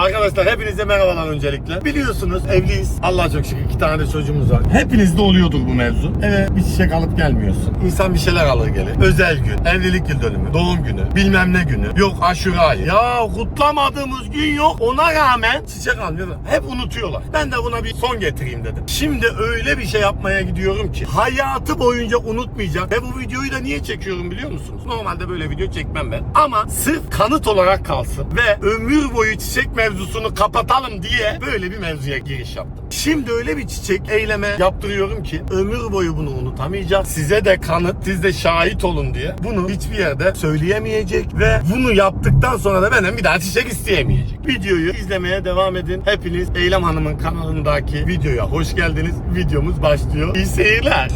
Arkadaşlar hepinize merhabalar öncelikle. Biliyorsunuz evliyiz. Allah'a çok şükür iki tane çocuğumuz var. Hepinizde oluyordur bu mevzu. Eve bir çiçek alıp gelmiyorsun. İnsan bir şeyler alır gelir. Özel gün, evlilik yıl dönümü, doğum günü, bilmem ne günü. Yok aşure ayı. Ya kutlamadığımız gün yok. Ona rağmen çiçek almıyorlar. Hep unutuyorlar. Ben de buna bir son getireyim dedim. Şimdi öyle bir şey yapmaya gidiyorum ki hayatı boyunca unutmayacak. Ve bu videoyu da niye çekiyorum biliyor musunuz? Normalde böyle video çekmem ben. Ama sırf kanıt olarak kalsın ve ömür boyu çiçek mevzusunu kapatalım diye böyle bir mevzuya giriş yaptım. Şimdi öyle bir çiçek eyleme yaptırıyorum ki ömür boyu bunu unutamayacak. Size de kanıt, siz de şahit olun diye. Bunu hiçbir yerde söyleyemeyecek ve bunu yaptıktan sonra da benden bir daha çiçek isteyemeyecek. Videoyu izlemeye devam edin. Hepiniz Eylem Hanım'ın kanalındaki videoya hoş geldiniz. Videomuz başlıyor. İyi seyirler.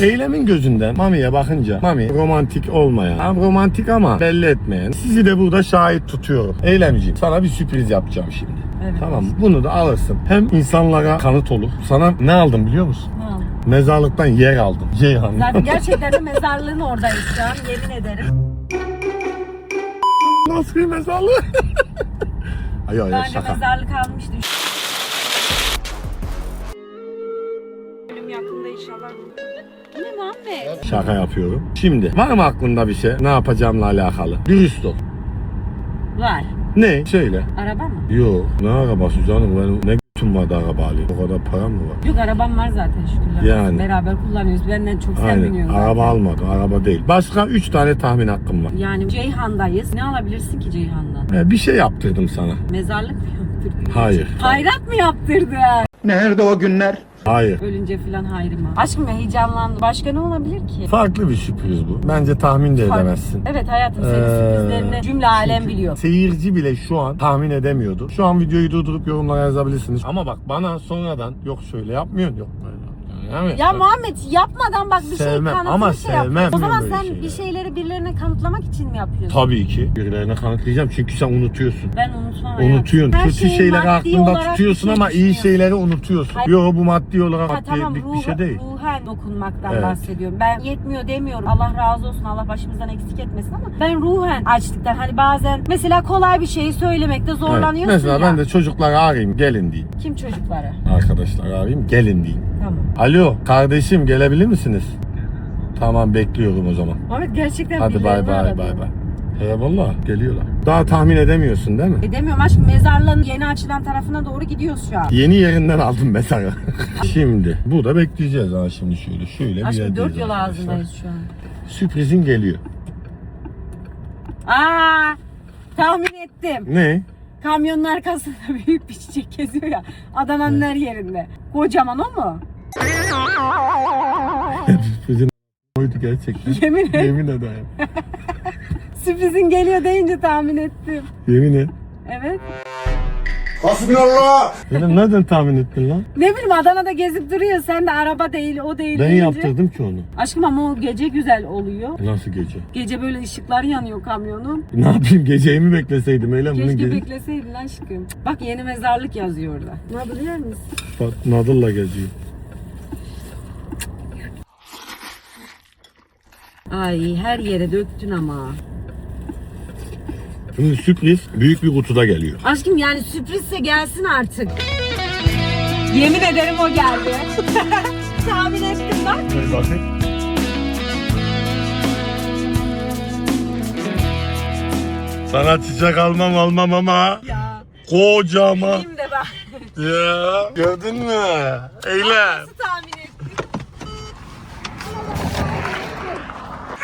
Eylemin gözünden Mami'ye bakınca Mami romantik olmayan, ha, romantik ama belli etmeyen. Sizi de burada şahit tutuyorum. Eylemciğim sana bir sürpriz yapacağım şimdi. Evet. Tamam mı? Bunu da alırsın. Hem insanlara kanıt olur. Sana ne aldım biliyor musun? Ne oldu? Mezarlıktan yer aldım. Ceyhan. Zaten gerçekten de mezarlığın oradayız şu an yemin ederim. Nasıl bir mezarlık? ay ay Daha önce şaka. mezarlık almıştım. Muhammed? Şaka yapıyorum. Şimdi var mı aklında bir şey? Ne yapacağımla alakalı? Dürüst ol. Var. Ne? Söyle. Araba mı? Yok. Ne arabası canım? Ben ne g***im vardı araba alayım. O kadar param mı var? Yok arabam var zaten şükürler. olsun. Yani. Beraber kullanıyoruz. Benden çok sen biniyorsun Araba zaten. almadım. Araba değil. Başka 3 tane tahmin hakkım var. Yani Ceyhan'dayız. Ne alabilirsin ki Ceyhan'dan? Ee, bir şey yaptırdım sana. Mezarlık mı yaptırdın? Hayır. Hayrat mı yaptırdın? Nerede o günler? Hayır. Ölünce filan hayrıma. Aşkım ya heyecanlandım. Başka ne olabilir ki? Farklı bir sürpriz bu. Bence tahmin de edemezsin. Evet hayatım senin Ee, sürprizlerini cümle alem biliyor. Seyirci bile şu an tahmin edemiyordu. Şu an videoyu durdurup yorumlara yazabilirsiniz. Ama bak bana sonradan yok şöyle yapmıyorsun yok böyle. Yani, Ya Muhammed yapmadan bak bir Sevmem, şey kanıtını ama şey yap. sevmem O zaman sen şeyleri. bir şeyleri birilerine kanıtlamak için mi yapıyorsun? Tabii ki. Birilerine kanıtlayacağım çünkü sen unutuyorsun. Ben unutmam. Unutuyorsun. Her Kötü şeyi şeyleri aklında tutuyorsun şey ama iyi şeyleri unutuyorsun. Yok bu maddi olarak Ha, maddi tamam ruh, bir şey değil. Ruhen dokunmaktan Evet. bahsediyorum. Ben yetmiyor demiyorum. Allah razı olsun. Allah başımızdan eksik etmesin ama ben ruhen açlıktan hani bazen mesela kolay bir şeyi söylemekte Evet. zorlanıyorsun Mesela ya. ben de çocukları arayayım gelin diyeyim. Kim çocukları? Arkadaşlar arayayım gelin diyeyim. Tamam. Alo kardeşim gelebilir misiniz? Tamam bekliyorum o zaman. Muhammed gerçekten Hadi bay bay aradı. bay bay. Eyvallah geliyorlar. Daha tahmin edemiyorsun değil mi? Edemiyorum aşkım mezarlığın yeni açılan tarafına doğru gidiyoruz şu an. Yeni yerinden aldım mezarı. şimdi burada bekleyeceğiz ha şimdi şöyle şöyle bir Aşkım yerdeyiz dört yol arkadaşlar. ağzındayız şu an. Sürprizin geliyor. Aa, tahmin ettim. Ne? Kamyonun arkasında büyük bir çiçek geziyor ya. Adana'nın her yerinde. Kocaman o mu? Sürprizin oydu gerçekten. Yemin et. Yemin ederim. Sürprizin geliyor deyince tahmin ettim. Yemin et. Evet. Hasbinallah. Benim nereden tahmin ettin lan? Ne bileyim Adana'da gezip duruyor. Sen de araba değil o değil Ben deyince. yaptırdım ki onu. Aşkım ama o gece güzel oluyor. Nasıl gece? Gece böyle ışıklar yanıyor kamyonun. Ne yapayım geceyi mi bekleseydim öyle mi? Keşke Gece... bekleseydin aşkım. Bak yeni mezarlık yazıyor orada. Ne biliyor musun? Bak Nadıl'la geziyor. Ay her yere döktün ama. Şimdi sürpriz büyük bir kutuda geliyor. Aşkım yani sürprizse gelsin artık. Yemin ederim o geldi. Tahmin ettim bak. Dur bakayım. Sana çiçek almam almam ama Ya. kocaman. Şimdi bak. Ya gördün mü? Eylem. Nasıl tahmin ettin?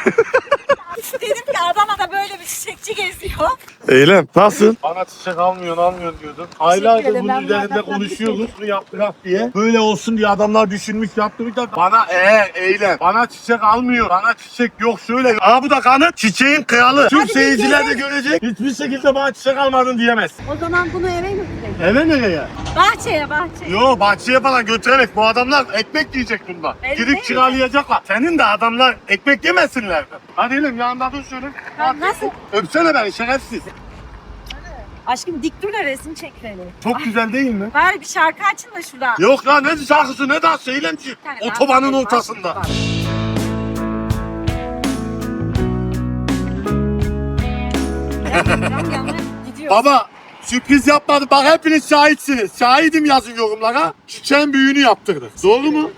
Dedim ki Adana'da böyle bir çiçekçi geziyor. Eylem nasıl? Bana çiçek almıyorsun almıyorsun diyordun. Ederim, bunun üzerinde zaten konuşuyoruz. Bunu yaptırak diye. Böyle olsun diye adamlar düşünmüş yaptırmışlar. Bana eğer Eylem bana çiçek almıyor. Bana çiçek yok şöyle. Aa bu da kanıt. Çiçeğin kralı. Tüm Hadi seyirciler de görecek. Hiçbir şekilde bana çiçek almadın diyemez. O zaman bunu eve mi gidelim? Eve nereye? Bahçeye bahçeye. Yo bahçeye falan götüremek. Bu adamlar ekmek yiyecek bunlar. Öyle Gidip değil mi? kiralayacaklar. Senin de adamlar ekmek yemesinler. Hadi Eylem yanında dur şöyle. Ya nasıl? Öpsene beni şerefsiz. Aşkım dik dur da resim çek beni. Çok güzel değil mi? Bari bir şarkı açın da şurada. Yok lan ne şarkısı ne. Bir tane Otobanın dans ortasında. Bak. Yanına. Baba sürpriz yapmadı. Bak hepiniz şahitsiniz. Şahidim yazın yorumlara. Çiçeğin büyüğünü yaptırdık. Doğru mu?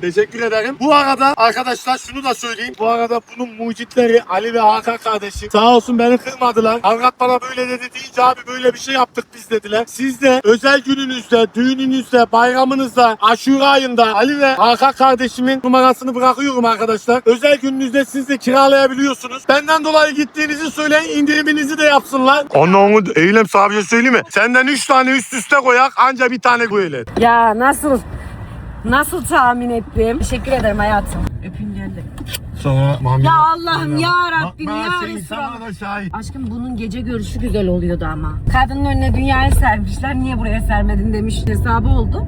Teşekkür ederim. Bu arada arkadaşlar şunu da söyleyeyim. Bu arada bunun mucitleri Ali ve Hakan kardeşim sağ olsun beni kırmadılar. Avrat bana böyle dedi deyince abi böyle bir şey yaptık biz dediler. Siz de özel gününüzde, düğününüzde, bayramınızda, aşure ayında Ali ve Hakan kardeşimin numarasını bırakıyorum arkadaşlar. Özel gününüzde siz de kiralayabiliyorsunuz. Benden dolayı gittiğinizi söyleyin indiriminizi de yapsınlar. Onu eylem sahibi söyleyeyim mi? Senden 3 tane üst üste koyak anca bir tane koyalım. Ya nasıl? Nasıl tahmin ettim? Teşekkür ederim hayatım. Öpün geldi. Sonra Mami. Ya Allah'ım ya Rabbim ya Resulallah. sana da şahit. Aşkım bunun gece görüşü güzel oluyordu ama. Kadının önüne dünyayı sermişler. Niye buraya sermedin demiş hesabı oldu.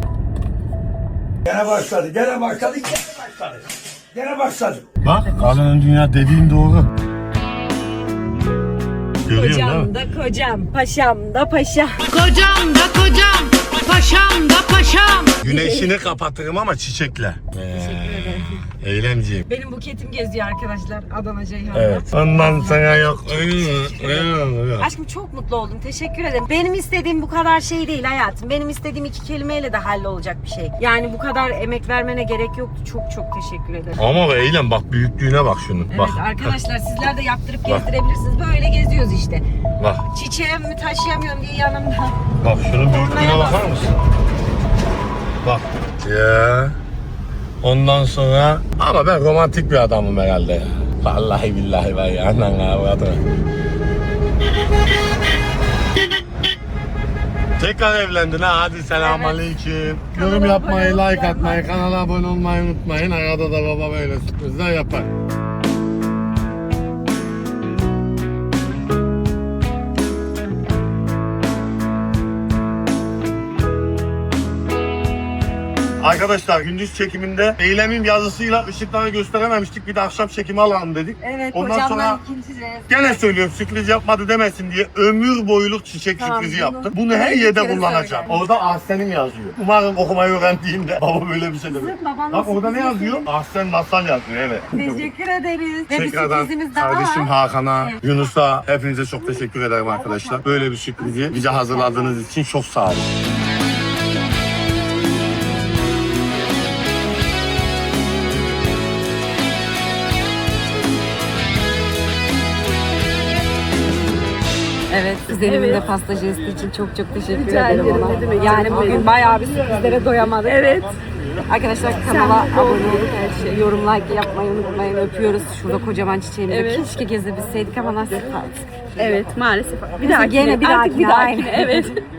Gene başladı, gene başladı, gene başladı. Gene başladı. Bak kadının dünya dediğin doğru. Görüyorsun değil mi? Kocam da kocam, paşam da paşa. Kocam da kocam, paşam da paşam. Güneşini kapatırım ama çiçekle. Ee, eylemciyim. Benim buketim geziyor arkadaşlar Adana Ceyhan'da. Evet. Ondan sana yok. Aşkım çok mutlu oldum. Teşekkür ederim. Benim istediğim bu kadar şey değil hayatım. Benim istediğim iki kelimeyle de hallolacak bir şey. Yani bu kadar emek vermene gerek yoktu. Çok çok teşekkür ederim. Ama be eylem bak büyüklüğüne bak şunun. Evet Bak. arkadaşlar sizler de yaptırıp Bak. gezdirebilirsiniz. Böyle geziyoruz işte. Bak. Çiçeğimi taşıyamıyorum diye yanımda. Bak şunun büyüklüğüne bakar mısın? Bak. Ya. Ondan sonra ama ben romantik bir adamım herhalde. Vallahi billahi var ya anan avradı. Tekrar evlendin ha hadi selamünaleyküm. Yorum yapmayı, like atmayı, kanala abone olmayı unutmayın. Arada da baba böyle sürprizler yapar. Arkadaşlar gündüz çekiminde eylemin yazısıyla ışıklarını gösterememiştik. Bir de akşam çekimi alalım dedik. Evet Ondan hocamla sonra ikinci de. gene söylüyorum sürpriz yapmadı demesin diye ömür boyuluk çiçek Tamam, sürprizi bunu- yaptım. Bunu her bir yerde kere kullanacağım. söyle. Orada Ahsen'im yazıyor. Umarım okumayı öğrendiğimde baba böyle bir şey babanın Bak orada ne sürprizi. yazıyor? Ahsen Masal yazıyor evet. Teşekkür ederiz. Ve bir Tekrardan sürprizimiz daha kardeşim var. Hakan'a, Evet. Yunus'a hepinize çok teşekkür ederim arkadaşlar. Böyle bir sürprizi bize hazırladığınız için çok sağ olun. Evet, Zeynep'in de pasta jesti için çok çok teşekkür Rica ederim ederim, ona. demek, yani bugün benim. bayağı bir sürprizlere doyamadık. Evet. Arkadaşlar kanala abone olup her şey, yorum like yapmayı unutmayın. Öpüyoruz. Şurada kocaman çiçeğimizi. Evet. Keşke gezebilseydik ama nasip artık. Evet maalesef. Bir dahakine. gene bir Artık bir aynen. Evet.